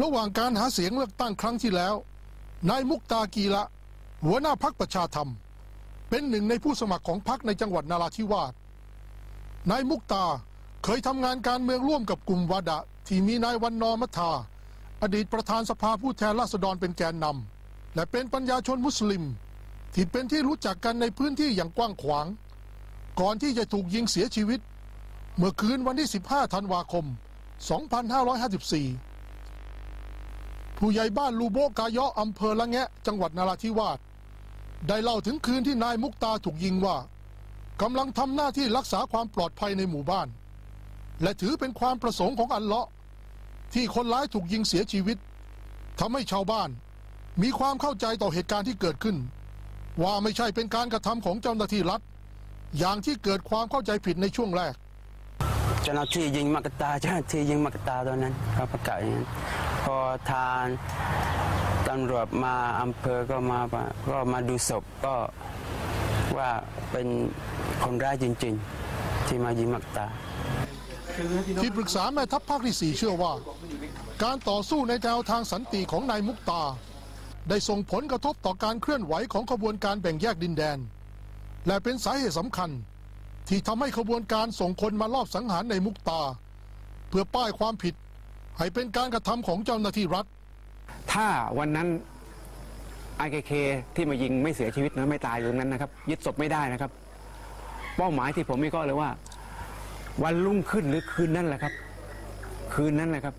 ระหว่างการหาเสียงเลือกตั้งครั้งที่แล้ว นายมุกตากีละ หัวหน้าพักประชาธรรม เป็นหนึ่งในผู้สมัครของพักในจังหวัดนาราธิวาสนายมุกตาเคยทำงานการเมืองร่วมกับกลุ่มวาดะ ที่มีนายวันนอมัทา อดีตประธานสภาผู้แทนราษฎรเป็นแกนนำและเป็นปัญญาชนมุสลิม ที่เป็นที่รู้จักกันในพื้นที่อย่างกว้างขวาง ก่อนที่จะถูกยิงเสียชีวิต เมื่อคืนวันที่ 15 ธันวาคม 2554 ผู้ใหญ่บ้านลูโบกายะอำเภอละแงะ จังหวัดนาราธิวาสได้เล่าถึงคืนที่นายมุกตาถูกยิงว่ากำลังทำหน้าที่รักษาความปลอดภัยในหมู่บ้าน และถือเป็นความประสงค์ของอัลเลาะห์ที่คนร้ายถูกยิงเสียชีวิตทำให้ชาวบ้าน มีความเข้าใจต่อเหตุการณ์ที่เกิดขึ้น ว่าไม่ใช่เป็นการกระทำของเจ้าหน้าที่รัฐ อย่างที่เกิดความเข้าใจผิดในช่วงแรก เจ้าหน้าที่ยิงมักกะตาเจ้าหน้าที่ยิงมักกะตาตอนนั้นเขาประกาศอย่างนั้น พอทางตำรวจมาอำเภอก็มาก็มาดูศพก็ว่าเป็นคนร้ายจริง ๆ ที่มายิงมักตา ที่ปรึกษาแม่ทัพภาคที่สี่เชื่อว่า การต่อสู้ในแนวทางสันติของนายมุกตา ได้ส่งผลกระทบต่อการเคลื่อนไหวของขบวนการแบ่งแยกดินแดน และเป็นสาเหตุสำคัญ ที่ทำให้ขบวนการส่งคนมาลอบสังหารในมุกตา เพื่อป้ายความผิด ให้เป็นการกระทำของเจ้าหน้าที่รัฐ ถ้าวันนั้นไอเคที่มายิงไม่เสียชีวิตนะไม่ตายอยู่ตรงนั้นนะครับ ยึดศพไม่ได้นะครับ เป้าหมายที่ผมมีก็เลยว่า วันรุ่งขึ้นหรือคืนนั้นแหละครับ คืนนั้นแหละครับ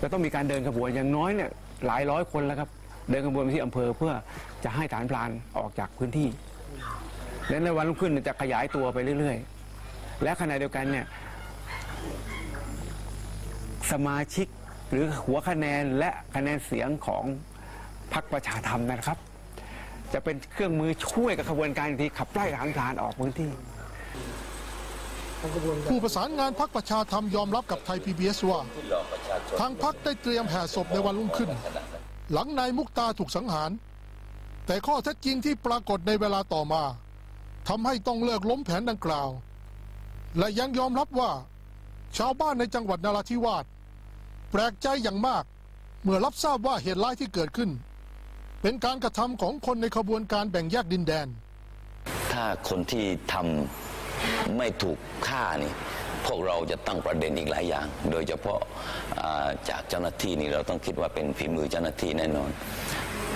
จะต้องมีการเดินขบวนอย่างน้อยเนี่ยหลายร้อยคนแล้วครับ เดินขบวนไปที่อำเภอเพื่อจะให้ฐานพลานออกจากพื้นที่ และในวันรุ่งขึ้นจะขยายตัวไปเรื่อย ๆ และขณะเดียวกันเนี่ย สมาชิกหรือหัวคะแนนและคะแนนเสียงของพรรคประชาธรรมนะครับ จะเป็นเครื่องมือช่วยกับขบวนการที่ขับไล่ทหารพลานออกพื้นที่ผู้ประสานงานพักประชาธรรมยอมรับกับไทย PBS ว่า ทางพักได้เตรียมแห่ศพในวันรุ่งขึ้น หลังนายมุกตาถูกสังหาร แต่ข้อเท็จจริงที่ปรากฏในเวลาต่อมาทำให้ต้องเลิกล้มแผนดังกล่าว และยังยอมรับว่า ชาวบ้านในจังหวัดนราธิวาสแปลกใจอย่างมาก เมื่อรับทราบว่าเหตุร้ายที่เกิดขึ้น เป็นการกระทำของคนในขบวนการแบ่งแยกดินแดน ถ้าคนที่ทำไม่ถูกฆ่านี่พวกเราจะตั้งประเด็นอีกหลายอย่าง โดยเฉพาะาจากเจ้าหน้าที่นี่เราต้องคิดว่าเป็นฝีมือเจ้าหน้าที่แน่นอน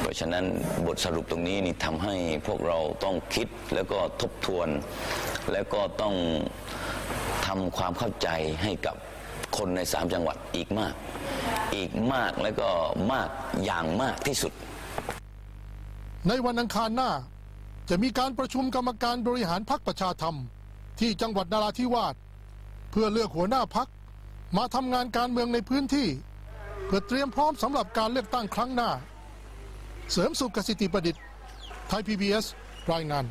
เพราะฉะนั้นบทสรุปตรงนี้นี่ทำให้พวกเราต้องคิดแล้วก็ทบทวน แล้วก็ต้อง ทำความเข้าใจให้กับคนในสามจังหวัดอีกมาก อีกมากแล้วก็มากอย่างมากที่สุด ในวันอังคารหน้า จะมีการประชุมกรรมการบริหารพักประชาธรรม ที่จังหวัดนาราธิวาสเพื่อเลือกหัวหน้าพักมาทำงานการเมืองในพื้นที่ เพื่อเตรียมพร้อมสำหรับการเลือกตั้งครั้งหน้า เสริมสุขสิทธิประดิษฐ์ไทย PBS รายงาน